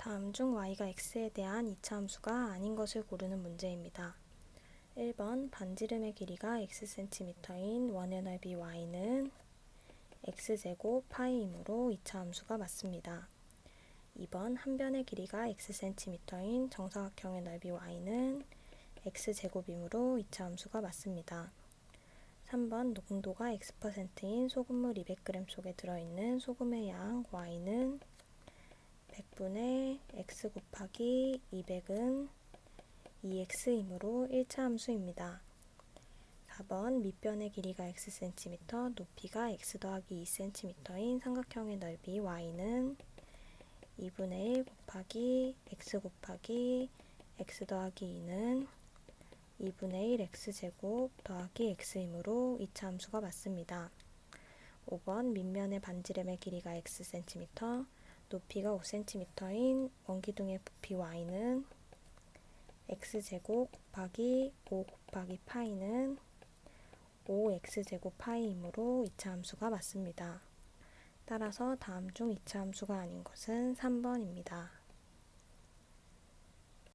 다음 중 y가 x에 대한 이차 함수가 아닌 것을 고르는 문제입니다. 1번 반지름의 길이가 xcm인 원의 넓이 y는 x제곱 파이이므로 이차 함수가 맞습니다. 2번 한 변의 길이가 xcm인 정사각형의 넓이 y는 x제곱이므로 이차 함수가 맞습니다. 3번 농도가 x%인 소금물 200g 속에 들어있는 소금의 양 y는 100분의 x 곱하기 200은 2x이므로 1차 함수입니다. 4번 밑변의 길이가 xcm, 높이가 x 더하기 2cm인 삼각형의 넓이 y는 2분의 1 곱하기 x 곱하기 x 더하기 2는 2분의 1 x제곱 더하기 x이므로 2차 함수가 맞습니다. 5번 밑면의 반지름의 길이가 xcm, 높이가 5cm인 원기둥의 부피 y는 x제곱 곱하기 5 곱하기 파이는 5x제곱 파이이므로 2차 함수가 맞습니다. 따라서 다음 중 2차 함수가 아닌 것은 3번입니다.